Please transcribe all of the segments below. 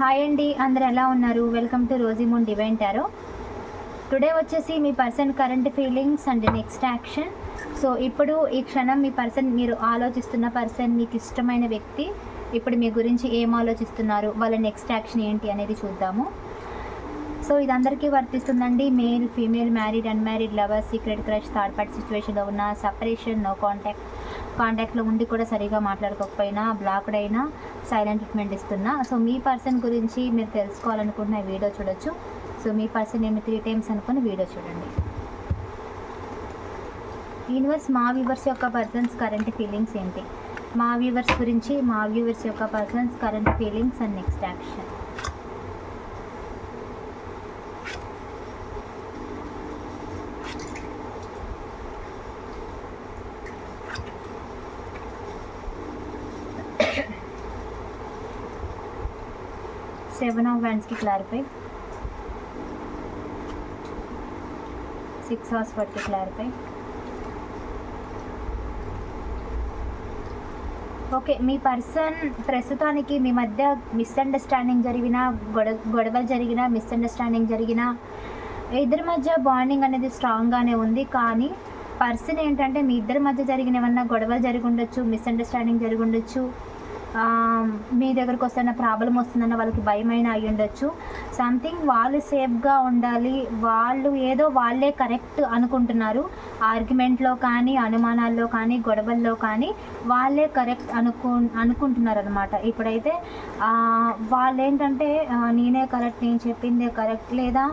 Hi అండి అందరు ఎలా ఉన్నారు? Welcome to Rosiemoon divine tarot today వచ్చేసి మీ person current feelings and next action so ఇప్పుడు ఈ క్షణం మీ పర్సన్ మీరు ఆలోచిస్తున్న పర్సన్ మీకు ఇష్టమైన వ్యక్తి ఇప్పుడు మీ గురించి ఏం ఆలోచిస్తున్నారు? వాళ్ళ నెక్స్ట్ యాక్షన్ ఏంటి అనేది చూద్దాము. సో ఇది అందరికీ వర్తిస్తుందండి. Male female married unmarried lover secret crush third party సిచ్యువేషన్లో ఉన్న సపరేషన్ నో కాంటాక్ట్ కాంటాక్ట్లో ఉండి కూడా సరిగా మాట్లాడకపోయినా బ్లాక్డ్ అయినా సైలెంట్ ట్రీట్మెంట్ ఇస్తున్నా. సో మీ పర్సన్ గురించి మీరు తెలుసుకోవాలనుకుంటున్న వీడియో చూడొచ్చు. సో మీ పర్సన్ ఏమి త్రీ టైమ్స్ అనుకుని వీడియో చూడండి. యూనివర్స్ మా వ్యూవర్స్ యొక్క పర్సన్స్ కరెంట్ ఫీలింగ్స్ ఏంటి? మా వ్యూవర్స్ గురించి మా వ్యూవర్స్ యొక్క persons current feelings and next action seven of clarify six hours పట్టి క్లారిఫై ఓకే మీ పర్సన్ ప్రస్తుతానికి మీ మధ్య మిస్అండర్స్టాండింగ్ జరిగిన గొడవ గొడవలు జరిగిన మిస్అండర్స్టాండింగ్ జరిగిన ఇద్దరి మధ్య బాండింగ్ అనేది స్ట్రాంగ్గానే ఉంది. కానీ పర్సన్ ఏంటంటే మీ ఇద్దరి మధ్య జరిగిన ఏమన్నా గొడవలు జరిగి ఉండొచ్చు మిస్అండర్స్టాండింగ్ జరిగి ఉండొచ్చు. మీ దగ్గరకు వస్తున్న ప్రాబ్లం వస్తుందన్న వాళ్ళకి భయమైన అయి ఉండొచ్చు. సంథింగ్ వాళ్ళు సేఫ్గా ఉండాలి. వాళ్ళు ఏదో వాళ్ళే కరెక్ట్ అనుకుంటున్నారు. ఆర్గ్యుమెంట్లో కానీ అనుమానాల్లో కానీ గొడవల్లో కానీ వాళ్ళే కరెక్ట్ అనుకు అనుకుంటున్నారు అనమాట ఇప్పుడైతే వాళ్ళు ఏంటంటే నేనే కరెక్ట్ నేను చెప్పిందే కరెక్ట్ లేదా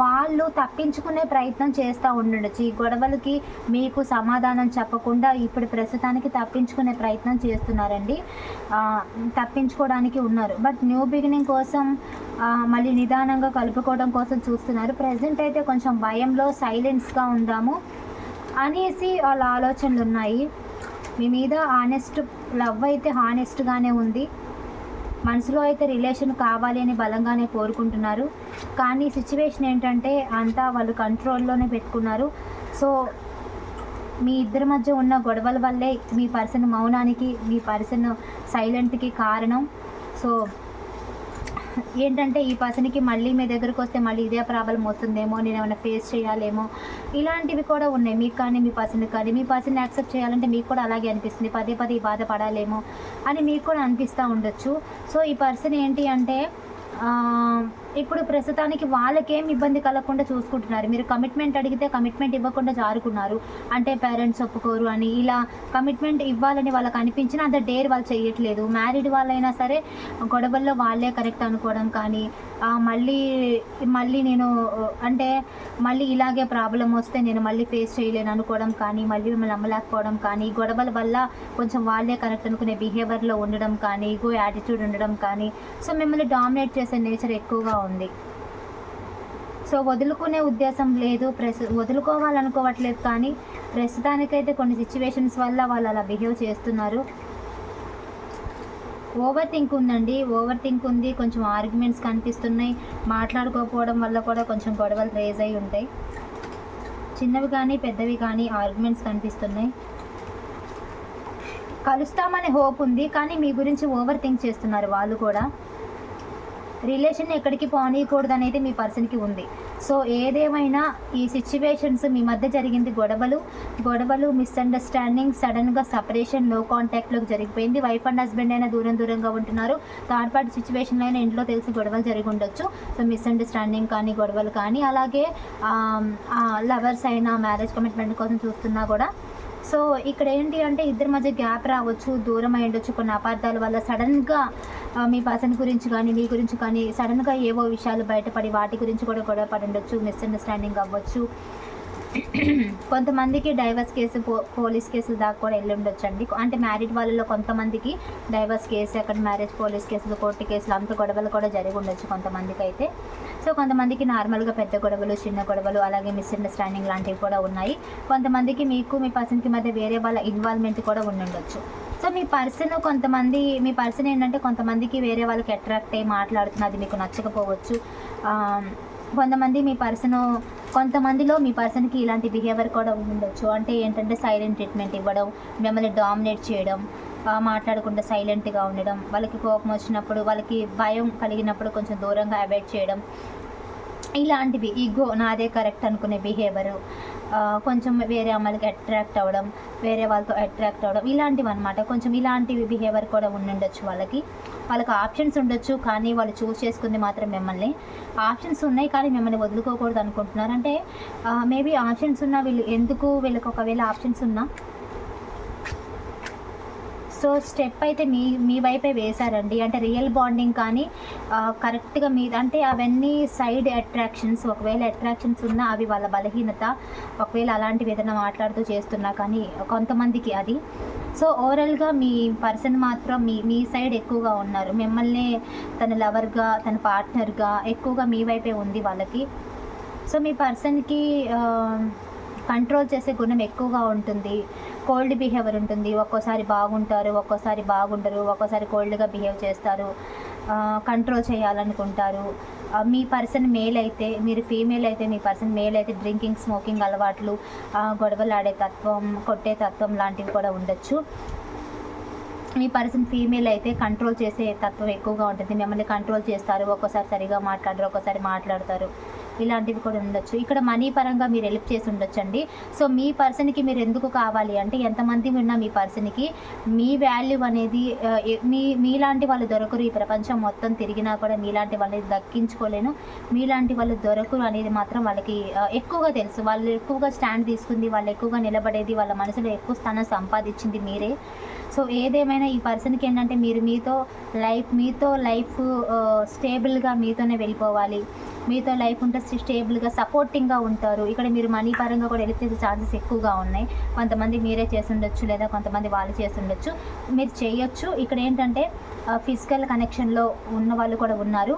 వాళ్ళు తప్పించుకునే ప్రయత్నం చేస్తూ ఉండొచ్చు ఈ గొడవలకి మీకు సమాధానం చెప్పకుండా ఇప్పుడు ప్రస్తుతానికి తప్పించుకునే ప్రయత్నం చేస్తున్నారండి. తప్పించుకోవడానికి ఉన్నారు. బట్ న్యూ బిగినింగ్ కోసం మళ్ళీ నిదానంగా కలుపుకోవడం కోసం చూస్తున్నారు. ప్రజెంట్ అయితే కొంచెం భయంలో సైలెన్స్గా ఉందాము. అనేసి వాళ్ళ ఆలోచనలు ఉన్నాయి. మీ మీద ఆనెస్ట్ లవ్ అయితే హానెస్ట్గానే ఉంది. మనసులో అయితే రిలేషన్ కావాలి అని బలంగానే కోరుకుంటున్నారు. కానీ సిచ్యువేషన్ ఏంటంటే అంతా వాళ్ళు కంట్రోల్లోనే పెట్టుకున్నారు. సో మీ ఇద్దరి మధ్య ఉన్న గొడవల వల్లే మీ పర్సన్ మౌనానికి మీ పర్సన్ సైలెంట్కి కారణం. సో ఏంటంటే ఈ పర్సన్కి మళ్ళీ మీ దగ్గరికి వస్తే మళ్ళీ ఇదే ప్రాబ్లం వస్తుందేమో నేను ఏమైనా ఫేస్ చేయాలేమో ఇలాంటివి కూడా ఉన్నాయి. మీకు కానీ మీ పర్సన్కి కానీ మీ పర్సన్ యాక్సెప్ట్ చేయాలంటే మీకు కూడా అలాగే అనిపిస్తుంది. పదే పదే బాధపడాలేమో అని మీకు కూడా అనిపిస్తూ ఉండొచ్చు. సో ఈ పర్సన్ ఏంటి అంటే ఇప్పుడు ప్రస్తుతానికి వాళ్ళకేం ఇబ్బంది కలగకుండా చూసుకుంటున్నారు. మీరు కమిట్మెంట్ అడిగితే కమిట్మెంట్ ఇవ్వకుండా జారుకున్నారు. అంటే పేరెంట్స్ ఒప్పుకోరు అని ఇలా కమిట్మెంట్ ఇవ్వాలని వాళ్ళకి అనిపించినా అంత డేర్ వాళ్ళు చేయట్లేదు మ్యారీడ్ వాళ్ళైనా సరే గొడవల్లో వాళ్ళే కరెక్ట్ అనుకోవడం కానీ మళ్ళీ మళ్ళీ నేను అంటే మళ్ళీ ఇలాగే ప్రాబ్లం వస్తే నేను మళ్ళీ ఫేస్ చేయలేను అనుకోవడం కానీ మళ్ళీ మిమ్మల్ని నమ్మలేకపోవడం కానీ గొడవల వల్ల కొంచెం వాళ్ళే కరెక్ట్ అనుకునే బిహేవియర్లో ఉండడం కానీ ఈగో యాటిట్యూడ్ ఉండడం కానీ సో మిమ్మల్ని డామినేట్ చేసే నేచర్ ఎక్కువగా ఉంది. సో వదులుకునే ఉద్దేశం లేదు ప్రస్ వదులుకోవాలనుకోవట్లేదు కానీ ప్రస్తుతానికైతే కొన్ని సిచ్యువేషన్స్ వల్ల వాళ్ళు అలా బిహేవ్ చేస్తున్నారు. ఓవర్ థింక్ ఉందండి. ఓవర్ థింక్ ఉంది. కొంచెం ఆర్గ్యుమెంట్స్ కనిపిస్తున్నాయి. మాట్లాడుకోకపోవడం వల్ల కూడా కొంచెం గొడవలు రేజ్ అయి ఉంటాయి. చిన్నవి కానీ పెద్దవి కానీ ఆర్గ్యుమెంట్స్ కనిపిస్తున్నాయి. కలుస్తామనే హోప్ ఉంది. కానీ మీ గురించి ఓవర్ థింక్ చేస్తున్నారు వాళ్ళు కూడా. రిలేషన్ ఎక్కడికి పోనీయకూడదు అనేది మీ పర్సన్కి ఉంది. సో ఏదేమైనా ఈ సిచ్యువేషన్స్ మీ మధ్య జరిగింది గొడవలు గొడవలు మిస్అండర్స్టాండింగ్ సడన్గా సపరేషన్లో కాంటాక్ట్లోకి జరిగిపోయింది. వైఫ్ అండ్ హస్బెండ్ అయినా దూరం దూరంగా ఉంటున్నారు. థర్డ్ పార్టీ సిచ్యువేషన్లో అయినా ఇంట్లో తెలిసి గొడవలు జరిగి ఉండొచ్చు. సో మిస్అండర్స్టాండింగ్ కానీ గొడవలు కానీ అలాగే లవర్స్ అయినా మ్యారేజ్ కమిట్మెంట్ కోసం చూస్తున్నా కూడా సో ఇక్కడ ఏంటి అంటే ఇద్దరి మధ్య గ్యాప్ రావచ్చు దూరం అయి ఉండొచ్చు కొన్ని అపార్థాల వల్ల. సడన్గా మీ పర్సన్ గురించి కానీ మీ గురించి కానీ సడన్గా ఏవో విషయాలు బయటపడి వాటి గురించి కూడా గొడవ పడి ఉండొచ్చు మిస్అండర్స్టాండింగ్ అవ్వచ్చు. కొంతమందికి డైవర్స్ కేసు పో పోలీస్ కేసులు దాకా కూడా వెళ్ళి ఉండొచ్చండి అంటే మ్యారీడ్ వాళ్ళలో కొంతమందికి డైవర్స్ కేసు అక్కడ మ్యారేజ్ పోలీస్ కేసులు కోర్టు కేసులు అంత గొడవలు కూడా జరిగి ఉండొచ్చు కొంతమందికి అయితే సో కొంతమందికి నార్మల్గా పెద్ద గొడవలు చిన్న గొడవలు అలాగే మిస్అండర్స్టాండింగ్ లాంటివి కూడా ఉన్నాయి. కొంతమందికి మీకు మీ పర్సన్కి మధ్య వేరే వాళ్ళ ఇన్వాల్వ్మెంట్ కూడా ఉండుండొచ్చు. సో మీ పర్సన్ కొంతమంది మీ పర్సన్ ఏంటంటే కొంతమందికి వేరే వాళ్ళకి అట్రాక్ట్ అయ్యి మాట్లాడుతున్నది మీకు నచ్చకపోవచ్చు. కొంతమంది మీ పర్సన్ కొంతమందిలో మీ పర్సన్కి ఇలాంటి బిహేవియర్ కూడా ఉండొచ్చు. అంటే ఏంటంటే సైలెంట్ ట్రీట్మెంట్ ఇవ్వడం మిమ్మల్ని డామినేట్ చేయడం మాట్లాడకుండా సైలెంట్గా ఉండడం వాళ్ళకి కోపం వచ్చినప్పుడు వాళ్ళకి భయం కలిగినప్పుడు కొంచెం దూరంగా అవాయిడ్ చేయడం ఇలాంటివి ఈగో నాదే కరెక్ట్ అనుకునే బిహేవియరు కొంచెం వేరే అమ్మాయిలకి అట్రాక్ట్ అవ్వడం వేరే వాళ్ళతో అట్రాక్ట్ అవ్వడం ఇలాంటివి అనమాట కొంచెం ఇలాంటివి బిహేవియర్ కూడా ఉండుండొచ్చు వాళ్ళకి. వాళ్ళకి ఆప్షన్స్ ఉండొచ్చు కానీ వాళ్ళు చూస్ చేసుకుంది మాత్రం మిమ్మల్ని. ఆప్షన్స్ ఉన్నాయి కానీ మిమ్మల్ని వదులుకోకూడదు అనుకుంటున్నారు అంటే మేబీ ఆప్షన్స్ ఉన్నా వీళ్ళు ఎందుకు వీళ్ళకి ఒకవేళ ఆప్షన్స్ ఉన్నా సో స్టెప్ అయితే మీ మీ వైపే వేశారండి. అంటే రియల్ బాండింగ్ కానీ కరెక్ట్గా మీ అంటే అవన్నీ సైడ్ అట్రాక్షన్స్ ఒకవేళ అట్రాక్షన్స్ ఉన్నా అవి వాళ్ళ బలహీనత ఒకవేళ అలాంటివి ఏదైనా మాట్లాడుతూ చేస్తున్నా కానీ కొంతమందికి అది. సో ఓవరాల్గా మీ పర్సన్ మాత్రం మీ మీ సైడ్ ఎక్కువగా ఉన్నారు. మిమ్మల్ని తన లవర్గా తన పార్ట్నర్గా ఎక్కువగా మీ వైపే ఉంది వాళ్ళకి. సో మీ పర్సన్కి కంట్రోల్ చేసే గుణం ఎక్కువగా ఉంటుంది. కోల్డ్ బిహేవియర్ ఉంటుంది. ఒక్కోసారి బాగుంటారు ఒక్కోసారి బాగుండరు ఒక్కోసారి కోల్డ్గా బిహేవ్ చేస్తారు. కంట్రోల్ చేయాలనుకుంటారు. మీ పర్సన్ మేల్ అయితే మీరు ఫీమేల్ అయితే మీ పర్సన్ మేల్ అయితే డ్రింకింగ్ స్మోకింగ్ అలవాట్లు గొడవలాడే గొడవలు ఆడే తత్వం కొట్టే తత్వం లాంటివి కూడా ఉండొచ్చు. మీ పర్సన్ ఫీమేల్ అయితే కంట్రోల్ చేసే తత్వం ఎక్కువగా ఉంటుంది. మిమ్మల్ని కంట్రోల్ చేస్తారు. ఒక్కోసారి సరిగా మాట్లాడరు ఒక్కోసారి మాట్లాడతారు. ఇలాంటివి కూడా ఉండొచ్చు. ఇక్కడ మనీ పరంగా మీరు హెల్ప్ చేసి ఉండొచ్చండి. సో మీ పర్సన్కి మీరు ఎందుకు కావాలి అంటే ఎంతమంది ఉన్నా మీ పర్సన్కి మీ వాల్యూ అనేది మీ మీలాంటి వాళ్ళు దొరకరు ఈ ప్రపంచం మొత్తం తిరిగినా కూడా మీలాంటి వాళ్ళని దక్కించుకోలేను. మీలాంటి వాళ్ళు దొరకరు అనేది మాత్రం వాళ్ళకి ఎక్కువగా తెలుసు. వాళ్ళు ఎక్కువగా స్టాండ్ తీసుకుంది వాళ్ళు ఎక్కువగా నిలబడేది వాళ్ళ మనసులో ఎక్కువ స్థానం సంపాదించింది మీరే. సో ఏదేమైనా ఈ పర్సన్కి ఏంటంటే మీరు మీతో లైఫ్ మీతో లైఫ్ స్టేబుల్గా మీతోనే వెళ్ళిపోవాలి. మీతో లైఫ్ ఉంటే స్టేబుల్గా సపోర్టింగ్గా ఉంటారు. ఇక్కడ మీరు మనీ పరంగా కూడా హెల్ప్ చేసే ఛాన్సెస్ ఎక్కువగా ఉన్నాయి. కొంతమంది మీరే చేసి లేదా కొంతమంది వాళ్ళు చేసిండొచ్చు మీరు చేయొచ్చు. ఇక్కడ ఏంటంటే ఫిజికల్ కనెక్షన్లో ఉన్న వాళ్ళు కూడా ఉన్నారు.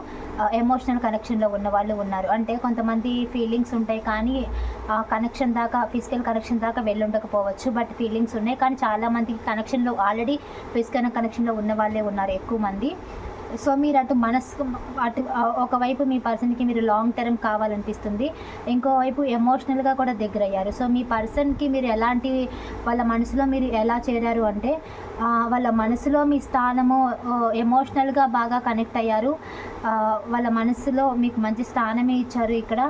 ఎమోషనల్ కనెక్షన్లో ఉన్న వాళ్ళు ఉన్నారు. అంటే కొంతమంది ఫీలింగ్స్ ఉంటాయి కానీ ఆ కనెక్షన్ దాకా ఫిజికల్ కనెక్షన్ దాకా వెళ్ళుండకపోవచ్చు. బట్ ఫీలింగ్స్ ఉన్నాయి. కానీ చాలామందికి కనెక్షన్లో ఆల్రెడీ ఫిజికల్ కనెక్షన్లో ఉన్న వాళ్ళే ఉన్నారు ఎక్కువ మంది. సో మీరు అటు మనసు అటు ఒకవైపు మీ పర్సన్కి మీరు లాంగ్ టర్మ్ కావాలనిపిస్తుంది. ఇంకోవైపు ఎమోషనల్గా కూడా దగ్గర అయ్యారు సో మీ పర్సన్కి మీరు ఎలాంటి వాళ్ళ మనసులో మీరు ఎలా చేరారు అంటే వాళ్ళ మనసులో మీ స్థానము ఎమోషనల్గా బాగా కనెక్ట్ అయ్యారు. వాళ్ళ మనసులో మీకు మంచి స్థానమే ఇచ్చారు ఇక్కడ.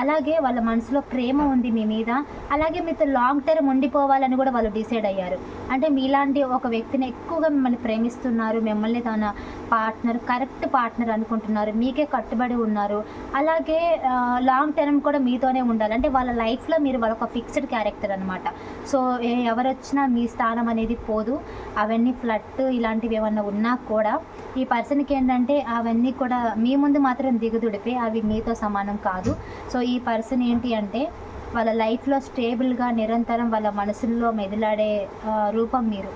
అలాగే వాళ్ళ మనసులో ప్రేమ ఉంది మీ మీద. అలాగే మీతో లాంగ్ టర్మ్ ఉండిపోవాలని కూడా వాళ్ళు డిసైడ్ అయ్యారు. అంటే మీలాంటి ఒక వ్యక్తిని ఎక్కువగా మిమ్మల్ని ప్రేమిస్తున్నారు మిమ్మల్ని తన పార్ట్నర్ కరెక్ట్ పార్ట్నర్ అనుకుంటున్నారు మీకే కట్టుబడి ఉన్నారు. అలాగే లాంగ్ టర్మ్ కూడా మీతోనే ఉండాలి. అంటే వాళ్ళ లైఫ్లో మీరు వాళ్ళ ఒక ఫిక్స్డ్ క్యారెక్టర్ అనమాట సో ఎవరొచ్చినా ఎవరు వచ్చినా మీ స్థానం అనేది పోదు. అవన్నీ ఫ్లట్ ఇలాంటివి ఏమన్నా ఉన్నా కూడా ఈ పర్సన్కి ఏంటంటే అవన్నీ కూడా మీ ముందు మాత్రం దిగుదుడిపే అవి మీతో సమానం కాదు. సో ఈ పర్సన్ ఏంటి అంటే వాళ్ళ లైఫ్లో స్టేబుల్గా నిరంతరం వాళ్ళ మనసుల్లో మెదిలాడే రూపం మీరు.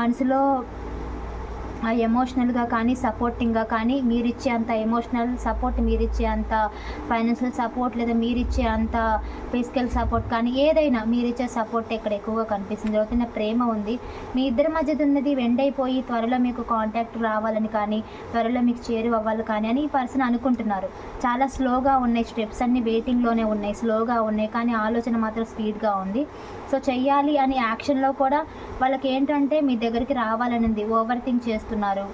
మనసులో ఎమోషనల్గా కానీ సపోర్టింగ్గా కానీ మీరు ఇచ్చే అంత ఎమోషనల్ సపోర్ట్ మీరు ఇచ్చే అంత ఫైనాన్షియల్ సపోర్ట్ లేదా మీరు ఇచ్చే అంత ఫిజికల్ సపోర్ట్ కానీ ఏదైనా మీరు ఇచ్చే సపోర్ట్ ఇక్కడ ఎక్కువగా కనిపిస్తుంది. అవుతున్న ప్రేమ ఉంది మీ ఇద్దరి మధ్య ఉన్నది వెండైపోయి త్వరలో మీకు కాంటాక్ట్ రావాలని కానీ త్వరలో మీకు చేరువ అవ్వాలి కానీ అని ఈ పర్సన్ అనుకుంటున్నారు. చాలా స్లోగా ఉన్నాయి స్టెప్స్ అన్ని వెయిటింగ్లోనే ఉన్నాయి స్లోగా ఉన్నాయి కానీ ఆలోచన మాత్రం స్పీడ్గా ఉంది. సో చెయ్యాలి అని యాక్షన్లో కూడా వాళ్ళకి ఏంటంటే మీ దగ్గరికి రావాలనింది ఓవర్ థింక్ చేస్తున్నారు.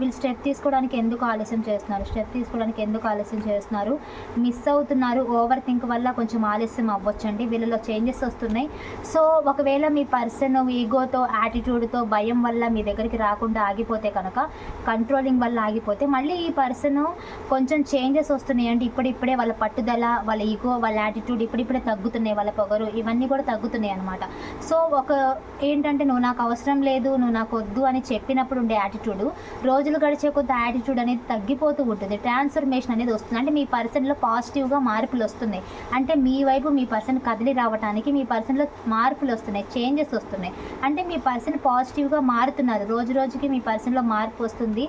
వీళ్ళు స్టెప్ తీసుకోవడానికి ఎందుకు ఆలస్యం చేస్తున్నారు? స్టెప్ తీసుకోవడానికి ఎందుకు ఆలస్యం చేస్తున్నారు? మిస్ అవుతున్నారు ఓవర్ థింక్ వల్ల కొంచెం ఆలస్యం అవ్వచ్చండి. వీళ్ళలో చేంజెస్ వస్తున్నాయి. సో ఒకవేళ మీ పర్సన్ ఈగోతో యాటిట్యూడ్తో భయం వల్ల మీ దగ్గరికి రాకుండా ఆగిపోతే కనుక కంట్రోలింగ్ వల్ల ఆగిపోతే మళ్ళీ ఈ పర్సన్ కొంచెం చేంజెస్ వస్తున్నాయి అంటే ఇప్పుడిప్పుడే వాళ్ళ పట్టుదల వాళ్ళ ఈగో వాళ్ళ యాటిట్యూడ్ ఇప్పుడిప్పుడే తగ్గుతున్నాయి. వాళ్ళ పొగరు ఇవన్నీ కూడా తగ్గుతున్నాయి అనమాట సో ఒక ఏంటంటే నువ్వు నాకు అవసరం లేదు నువ్వు నాకు వద్దు అని చెప్పినప్పుడు ఉండే యాటిట్యూడ్ రోజులు గడిచే కొద్ది యాటిట్యూడ్ అనేది తగ్గిపోతూ ఉంటుంది. ట్రాన్స్ఫర్మేషన్ అనేది వస్తుంది. అంటే మీ పర్సన్లో పాజిటివ్గా మార్పులు వస్తున్నాయి. అంటే మీ వైపు మీ పర్సన్ కదిలి రావడానికి మీ పర్సన్లో మార్పులు వస్తున్నాయి. చేంజెస్ వస్తున్నాయి. అంటే మీ పర్సన్ పాజిటివ్గా మారుతున్నారు. రోజు రోజుకి మీ పర్సన్లో మార్పు వస్తుంది.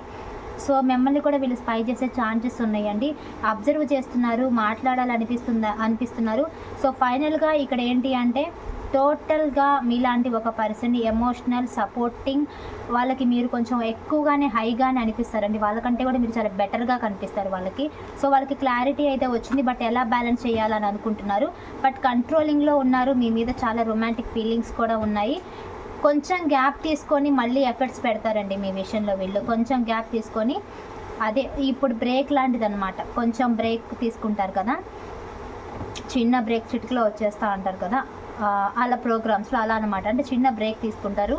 సో మిమ్మల్ని కూడా వీళ్ళు స్పై చేసే ఛాన్సెస్ ఉన్నాయండి. అబ్జర్వ్ చేస్తున్నారు మాట్లాడాలనిపిస్తుందా అనిపిస్తున్నారు. సో ఫైనల్గా ఇక్కడ ఏంటి అంటే టోటల్గా మీలాంటి ఒక పర్సన్ ఎమోషనల్ సపోర్టింగ్ వాళ్ళకి మీరు కొంచెం ఎక్కువగానే హైగానే అనిపిస్తారండి. వాళ్ళకంటే కూడా మీరు చాలా బెటర్గా కనిపిస్తారు వాళ్ళకి. సో వాళ్ళకి క్లారిటీ అయితే వచ్చింది. బట్ ఎలా బ్యాలెన్స్ చేయాలని అనుకుంటున్నారు? బట్ కంట్రోలింగ్లో ఉన్నారు. మీ మీద చాలా రొమాంటిక్ ఫీలింగ్స్ కూడా ఉన్నాయి. కొంచెం గ్యాప్ తీసుకొని మళ్ళీ ఎఫర్ట్స్ పెడతారండి మీ విషయంలో వీళ్ళు. కొంచెం గ్యాప్ తీసుకొని అదే ఇప్పుడు బ్రేక్ లాంటిది అనమాట కొంచెం బ్రేక్ తీసుకుంటారు కదా? చిన్న బ్రేక్ చిటికలో వచ్చేస్తా అంటారు కదా? అలా ప్రోగ్రామ్స్లో అలా అనమాట అంటే చిన్న బ్రేక్ తీసుకుంటారు.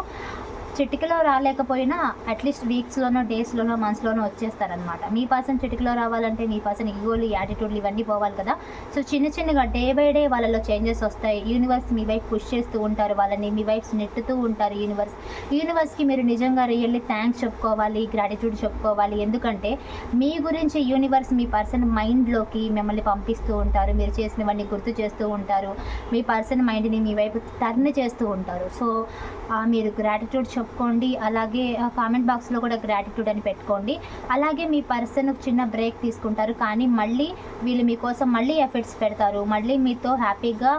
చిటికలో రాలేకపోయినా అట్లీస్ట్ వీక్స్లోనో డేస్లోనో మంత్స్లోనో వచ్చేస్తారనమాట. మీ పర్సన్ చిటికలో రావాలంటే మీ పర్సన్ ఈగోలు యాటిట్యూడ్లు ఇవన్నీ పోవాలి కదా. సో చిన్న చిన్నగా డే బై డే వాళ్ళలో చేంజెస్ వస్తాయి. యూనివర్స్ మీ వైపు పుష్ చేస్తూ ఉంటారు. వాళ్ళని మీ వైపు నెట్టుతూ ఉంటారు యూనివర్స్. యూనివర్స్కి మీరు నిజంగా రియల్లీ థ్యాంక్స్ చెప్పుకోవాలి గ్రాటిట్యూడ్ చెప్పుకోవాలి. ఎందుకంటే మీ గురించి యూనివర్స్ మీ పర్సన్ మైండ్లోకి మిమ్మల్ని పంపిస్తూ ఉంటారు. మీరు చేసినవన్నీ గుర్తు చేస్తూ ఉంటారు. మీ పర్సన్ మైండ్ని మీ వైపు టర్న్ చేస్తూ ఉంటారు. సో ఆ, మీరు గ్రాటిట్యూడ్ చెప్పుకోండి. అలాగే కామెంట్ బాక్స్లో కూడా గ్రాటిట్యూడ్ అని పెట్టుకోండి. అలాగే మీ పర్సన్ చిన్న బ్రేక్ తీసుకుంటారు. కానీ మళ్ళీ వీళ్ళు మీకోసం మళ్ళీ ఎఫర్ట్స్ పెడతారు. మళ్ళీ మీతో హ్యాపీగా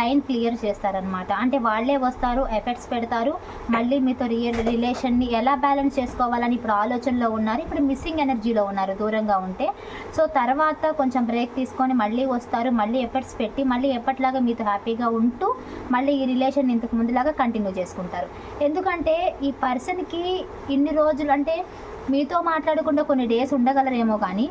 లైన్ క్లియర్ చేస్తారనమాట అంటే వాళ్ళే వస్తారు ఎఫర్ట్స్ పెడతారు. మళ్ళీ మీతో రియల్ రిలేషన్ని ఎలా బ్యాలెన్స్ చేసుకోవాలని ఇప్పుడు ఆలోచనలో ఉన్నారు. ఇప్పుడు మిస్సింగ్ ఎనర్జీలో ఉన్నారు దూరంగా ఉంటే. సో తర్వాత కొంచెం బ్రేక్ తీసుకొని మళ్ళీ వస్తారు. మళ్ళీ ఎఫర్ట్స్ పెట్టి మళ్ళీ ఎప్పటిలాగా మీతో హ్యాపీగా ఉంటూ మళ్ళీ ఈ రిలేషన్ ఇంతకు ముందులాగా కంటిన్యూ చేసుకుంటారు. ఎందుకంటే ఈ పర్సన్కి ఇన్ని రోజులు అంటే మీతో మాట్లాడకుండా కొన్ని డేస్ ఉండగలరేమో కానీ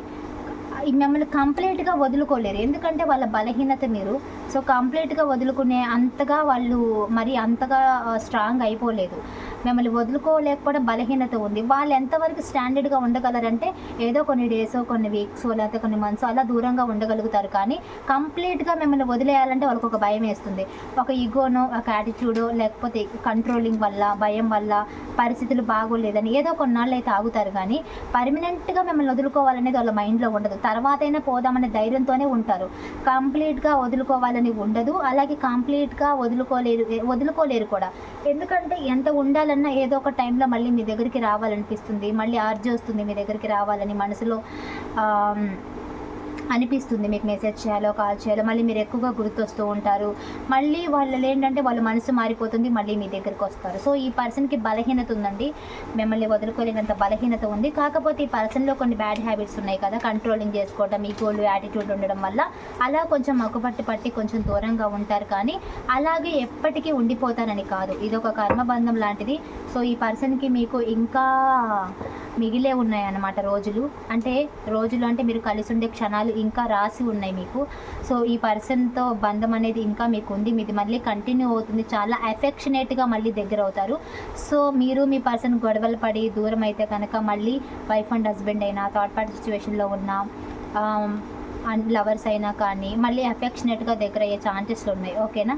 మిమ్మల్ని కంప్లీట్గా వదులుకోలేరు. ఎందుకంటే వాళ్ళ బలహీనత మీరు. సో కంప్లీట్గా వదులుకునే అంతగా వాళ్ళు మరి అంతగా స్ట్రాంగ్ అయిపోలేదు. మిమ్మల్ని వదులుకోలేకపోవడం బలహీనత ఉంది. వాళ్ళు ఎంతవరకు స్టాండర్డ్గా ఉండగలరంటే ఏదో కొన్ని డేస్ కొన్ని వీక్స్ లేకపోతే కొన్ని మంత్స్ అలా దూరంగా ఉండగలుగుతారు. కానీ కంప్లీట్గా మిమ్మల్ని వదిలేయాలంటే వాళ్ళకి ఒక భయం వేస్తుంది. ఒక ఈగోనో ఒక యాటిట్యూడో లేకపోతే కంట్రోలింగ్ వల్ల భయం వల్ల పరిస్థితులు బాగోలేదని ఏదో కొన్నాళ్ళు అయితే ఆగుతారు. కానీ పర్మనెంట్గా మిమ్మల్ని వదులుకోవాలనేది వాళ్ళ మైండ్లో ఉండదు. తర్వాత అయినా పోదామనే ధైర్యంతోనే ఉంటారు. కంప్లీట్గా వదులుకోవాలని ఉండదు. అలాగే కంప్లీట్గా వదులుకోలేరు వదులుకోలేరు కూడా. ఎందుకంటే ఎంత ఉండాలి కావాలన్నా ఏదో ఒక టైంలో మళ్ళీ మీ దగ్గరికి రావాలనిపిస్తుంది. మళ్ళీ ఆర్జీ వస్తుంది మీ దగ్గరికి రావాలని మనసులో అనిపిస్తుంది మీకు మెసేజ్ చేయాలో కాల్ చేయాలో. మళ్ళీ మీరు ఎక్కువగా గుర్తొస్తూ ఉంటారు. మళ్ళీ వాళ్ళు ఏంటంటే వాళ్ళ మనసు మారిపోతుంది మళ్ళీ మీ దగ్గరికి వస్తారు. సో ఈ పర్సన్కి బలహీనత ఉందండి. మిమ్మల్ని వదులుకోలేనంత బలహీనత ఉంది. కాకపోతే ఈ పర్సన్లో కొన్ని బ్యాడ్ హ్యాబిట్స్ ఉన్నాయి కదా కంట్రోలింగ్ చేసుకోవడం ఈగోలు యాటిట్యూడ్ ఉండడం వల్ల అలా కొంచెం మక్కుపట్టి పట్టి కొంచెం దూరంగా ఉంటారు కానీ అలాగే ఎప్పటికీ ఉండిపోతారని కాదు. ఇది ఒక కర్మబంధం లాంటిది. సో ఈ పర్సన్కి మీకు ఇంకా మిగిలే ఉన్నాయన్నమాట రోజులు. అంటే రోజులు అంటే మీరు కలిసి ఉండే క్షణాలు ఇంకా రాసి ఉన్నాయి మీకు. సో ఈ పర్సన్తో బంధం అనేది ఇంకా మీకు ఉంది. మీది మళ్ళీ కంటిన్యూ అవుతుంది. చాలా అఫెక్షనేట్గా మళ్ళీ దగ్గర అవుతారు. సో మీరు మీ పర్సన్ గొడవలు పడి దూరం అయితే కనుక మళ్ళీ వైఫ్ అండ్ హస్బెండ్ అయినా థర్డ్ పార్టీ సిచ్యువేషన్లో ఉన్న అండ్ లవర్స్ అయినా కానీ మళ్ళీ అఫెక్షనేట్గా దగ్గర అయ్యే ఛాన్సెస్లు ఉన్నాయి. ఓకేనా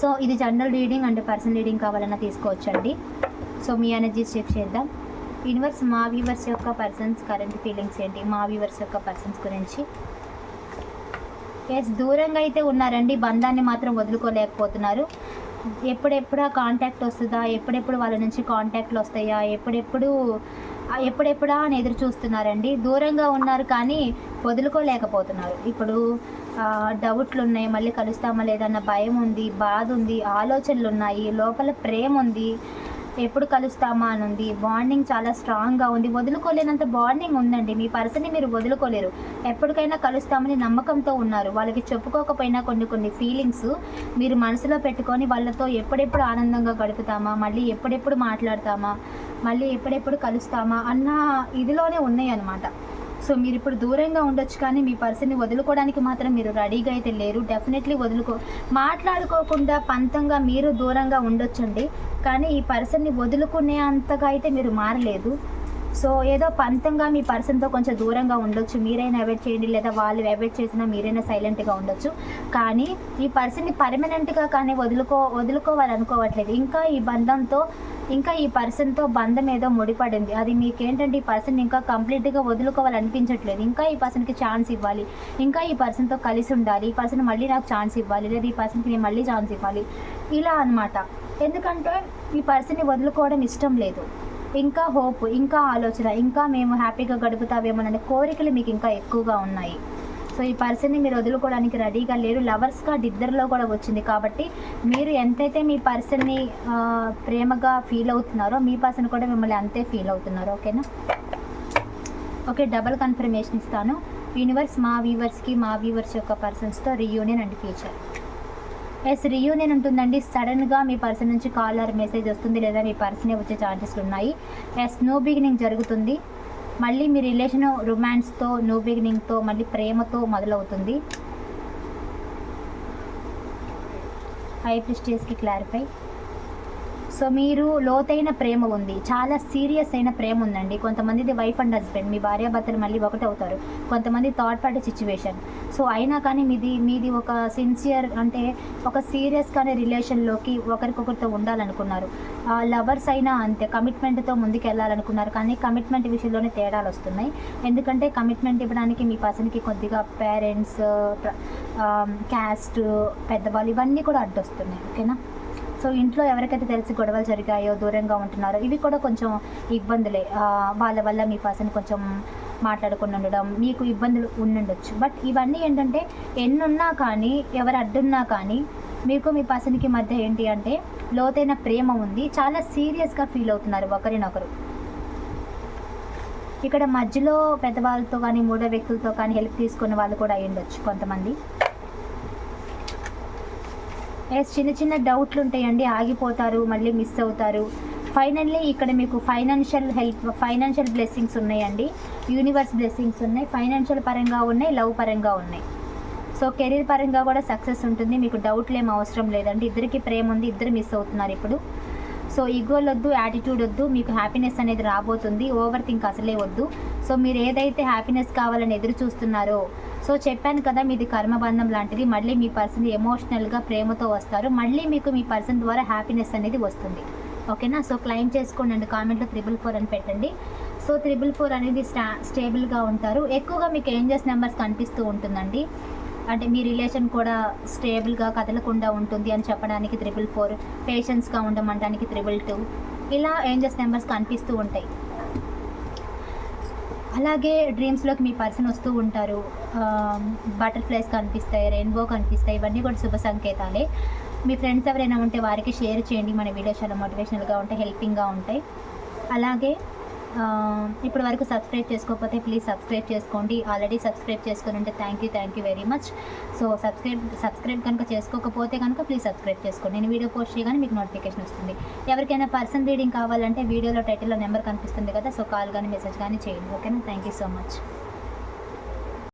సో ఇది general reading and personal reading కావాలన్నా తీసుకోవచ్చండి. సో మీ ఎనర్జీ చెక్ చేద్దాం. యూనివర్స్ మా వ్యూవర్స్ యొక్క పర్సన్స్ కరెంట్ ఫీలింగ్స్ ఏంటి? మా వ్యూవర్స్ యొక్క పర్సన్స్ గురించి. ఎస్ దూరంగా అయితే ఉన్నారండి. బంధాన్ని మాత్రం వదులుకోలేకపోతున్నారు. ఎప్పుడెప్పుడా కాంటాక్ట్ వస్తుందా? ఎప్పుడెప్పుడు వాళ్ళ నుంచి కాంటాక్ట్లు వస్తాయా? ఎప్పుడెప్పుడు ఎప్పుడెప్పుడా అని ఎదురు చూస్తున్నారండి. దూరంగా ఉన్నారు కానీ వదులుకోలేకపోతున్నారు. ఇప్పుడు డౌట్లు ఉన్నాయి. మళ్ళీ కలుస్తామా లేదన్న భయం ఉంది. బాధ ఉంది. ఆలోచనలు ఉన్నాయి. లోపల ప్రేమ ఉంది. ఎప్పుడు కలుస్తామా అని ఉంది. బాండింగ్ చాలా స్ట్రాంగ్గా ఉంది. వదులుకోలేనంత బాండింగ్ ఉందండి. మీ పర్సన్ని మీరు వదులుకోలేరు. ఎప్పటికైనా కలుస్తామని నమ్మకంతో ఉన్నారు. వాళ్ళకి చెప్పుకోకపోయినా కొన్ని కొన్ని ఫీలింగ్స్ మీరు మనసులో పెట్టుకొని వాళ్ళతో ఎప్పుడెప్పుడు ఆనందంగా గడుపుతామా? మళ్ళీ ఎప్పుడెప్పుడు మాట్లాడతామా? మళ్ళీ ఎప్పుడెప్పుడు కలుస్తామా? అన్న ఇదిలోనే ఉన్నాయి అన్నమాట సో మీరు ఇప్పుడు దూరంగా ఉండొచ్చు కానీ మీ పర్సన్ని వదులుకోవడానికి మాత్రం మీరు రెడీగా అయితే లేరు. డెఫినెట్లీ వదులుకో మాట్లాడుకోకుండా పంతంగా మీరు దూరంగా ఉండొచ్చండి. కానీ ఈ పర్సన్ని వదులుకునే అంతగా అయితే మీరు మారలేదు. సో ఏదో పంతంగా మీ పర్సన్తో కొంచెం దూరంగా ఉండొచ్చు. మీరైనా అవాయిడ్ చేయండి. లేదా వాళ్ళు అవాయిడ్ చేసినా మీరైనా సైలెంట్గా ఉండొచ్చు. కానీ ఈ పర్సన్ని పర్మనెంట్గా కానీ వదులుకో వదులుకోవాలనుకోవట్లేదు. ఇంకా ఈ బంధంతో ఇంకా ఈ పర్సన్తో బంధం ఏదో ముడిపడింది. అది మీకేంటంటే ఈ పర్సన్ ఇంకా కంప్లీట్గా వదులుకోవాలనిపించట్లేదు. ఇంకా ఈ పర్సన్కి ఛాన్స్ ఇవ్వాలి. ఇంకా ఈ పర్సన్తో కలిసి ఉండాలి. ఈ పర్సన్ మళ్ళీ నాకు ఛాన్స్ ఇవ్వాలి. లేదా ఈ పర్సన్కి నేను మళ్ళీ ఛాన్స్ ఇవ్వాలి. ఇలా అన్నమాట. ఎందుకంటే ఈ పర్సన్ని వదులుకోవడం ఇష్టం లేదు. ఇంకా హోప్ ఇంకా ఆలోచన ఇంకా మేము హ్యాపీగా గడుపుతావేమోననే కోరికలు మీకు ఇంకా ఎక్కువగా ఉన్నాయి. సో ఈ పర్సన్ని మీరు వదులుకోవడానికి రెడీగా లేరు. లవర్స్ కార్డ్ ఇద్దరిలో కూడా వచ్చింది కాబట్టి మీరు ఎంతైతే మీ పర్సన్ని ప్రేమగా ఫీల్ అవుతున్నారో మీ పర్సన్ కూడా మిమ్మల్ని అంతే ఫీల్ అవుతున్నారు. ఓకేనా? ఓకే డబల్ కన్ఫర్మేషన్ ఇస్తాను. యూనివర్స్ మా వ్యూవర్స్కి మా వ్యూవర్స్ యొక్క పర్సన్స్తో reunion and future. Yes reunion ఉంటుందండి. సడన్గా మీ పర్సన్ నుంచి కాల్ ఆర్ మెసేజ్ వస్తుంది లేదా మీ పర్సనే వచ్చే ఛాన్సెస్ ఉన్నాయి. ఎస్ నో బిగినింగ్ జరుగుతుంది. మళ్ళీ మీ రిలేషన్ రొమాన్స్తో నో బిగినింగ్తో మళ్ళీ ప్రేమతో మొదలవుతుంది. హై ప్రిస్టేస్కి క్లారిఫై సో మీరు లోతైన ప్రేమ ఉంది. చాలా సీరియస్ అయిన ప్రేమ ఉందండి. కొంతమందిది వైఫ్ అండ్ హస్బెండ్ మీ భార్యాభర్తలు మళ్ళీ ఒకటి అవుతారు. కొంతమంది థర్డ్ పార్టీ సిచ్యువేషన్ సో అయినా కానీ మీది మీది ఒక సిన్సియర్ అంటే ఒక సీరియస్ కానీ రిలేషన్లోకి ఒకరికొకరితో ఉండాలనుకున్నారు. లవర్స్ అయినా అంతే. కమిట్మెంట్తో ముందుకు వెళ్ళాలనుకున్నారు కానీ కమిట్మెంట్ విషయంలోనే తేడాలు వస్తున్నాయి. ఎందుకంటే కమిట్మెంట్ ఇవ్వడానికి మీ పర్సన్కి కొద్దిగా పేరెంట్స్ క్యాస్ట్ పెద్దవాళ్ళు ఇవన్నీ కూడా అడ్డొస్తున్నాయి. ఓకేనా? సో ఇంట్లో ఎవరికైతే తెలిసి గొడవలు జరిగాయో దూరంగా ఉంటున్నారో ఇవి కూడా కొంచెం ఇబ్బందులే. వాళ్ళ వల్ల మీ పర్సన్ కొంచెం మాట్లాడుకుని ఉండడం మీకు ఇబ్బందులు ఉండుండొచ్చు. బట్ ఇవన్నీ ఏంటంటే ఎన్నున్నా కానీ ఎవరు అడ్డున్నా కానీ మీకు మీ పర్సన్కి మధ్య ఏంటి అంటే లోతైన ప్రేమ ఉంది. చాలా సీరియస్గా ఫీల్ అవుతున్నారు ఒకరినొకరు. ఇక్కడ మధ్యలో పెద్దవాళ్ళతో కానీ మూడో వ్యక్తులతో కానీ హెల్ప్ తీసుకున్న వాళ్ళు కూడా అయ్యుండొచ్చు కొంతమంది. ఎస్ చిన్న చిన్న డౌట్లు ఉంటాయండి. ఆగిపోతారు మళ్ళీ మిస్ అవుతారు. ఫైనల్లీ ఇక్కడ మీకు ఫైనాన్షియల్ హెల్ప్ ఫైనాన్షియల్ బ్లెస్సింగ్స్ ఉన్నాయండి. యూనివర్స్ బ్లెస్సింగ్స్ ఉన్నాయి. ఫైనాన్షియల్ పరంగా ఉన్నాయి లవ్ పరంగా ఉన్నాయి. సో కెరీర్ పరంగా కూడా సక్సెస్ ఉంటుంది. మీకు డౌట్లు ఏం అవసరం లేదండి. ఇద్దరికి ప్రేమ ఉంది ఇద్దరు మిస్ అవుతున్నారు ఇప్పుడు. సో ఈగోలు వద్దు యాటిట్యూడ్ వద్దు మీకు హ్యాపీనెస్ అనేది రాబోతుంది. ఓవర్ థింక్ అసలే వద్దు. సో మీరు ఏదైతే హ్యాపీనెస్ కావాలని ఎదురు చూస్తున్నారో సో చెప్పాను కదా మీది కర్మబంధం లాంటిది మళ్ళీ మీ పర్సన్ ఎమోషనల్గా ప్రేమతో వస్తారు మళ్ళీ మీకు మీ పర్సన్ ద్వారా హ్యాపీనెస్ అనేది వస్తుంది. ఓకేనా? సో క్లైమ్ చేసుకోండి అండి కామెంట్లో త్రిబుల్ ఫోర్ అని పెట్టండి. సో త్రిబుల్ ఫోర్ అనేది స్టా స్టేబుల్గా ఉంటారు. ఎక్కువగా మీకు ఏంజెస్ నెంబర్స్ కనిపిస్తూ ఉంటుందండి. అంటే మీ రిలేషన్ కూడా స్టేబుల్గా కదలకుండా ఉంటుంది అని చెప్పడానికి త్రిబుల్ ఫోర్ పేషెన్స్గా ఉండమంటానికి త్రిబుల్ టూ ఇలా ఏంజెస్ నెంబర్స్ కనిపిస్తూ ఉంటాయి. అలాగే డ్రీమ్స్లోకి మీ పర్సన్ వస్తూ ఉంటారు. బటర్ఫ్లైస్ కనిపిస్తాయి రెయిన్బో కనిపిస్తాయి ఇవన్నీ కూడా శుభ సంకేతాలే. మీ ఫ్రెండ్స్ ఎవరైనా ఉంటే వారికి షేర్ చేయండి. మన వీడియో చాలా మోటివేషనల్గా ఉంటాయి హెల్పింగ్గా ఉంటాయి. అలాగే ఇప్పటి వరకు సబ్స్క్రైబ్ చేసుకోకపోతే ప్లీజ్ సబ్స్క్రైబ్ చేసుకోండి. ఆల్రెడీ సబ్స్క్రైబ్ చేసుకుని ఉంటే thank you thank you very much so subscribe subscribe కనుక చేసుకోకపోతే కనుక ప్లీజ్ సబ్స్క్రైబ్ చేసుకోండి. నేను వీడియో పోస్ట్ చేయగానే మీకు నోటిఫికేషన్ వస్తుంది. ఎవరికైనా పర్సన్ రీడింగ్ కావాలంటే వీడియోలో టైటిల్లో నెంబర్ కనిపిస్తుంది కదా సో కాల్ కానీ మెసేజ్ కానీ చేయండి. ఓకేనా థ్యాంక్ యూ సో మచ్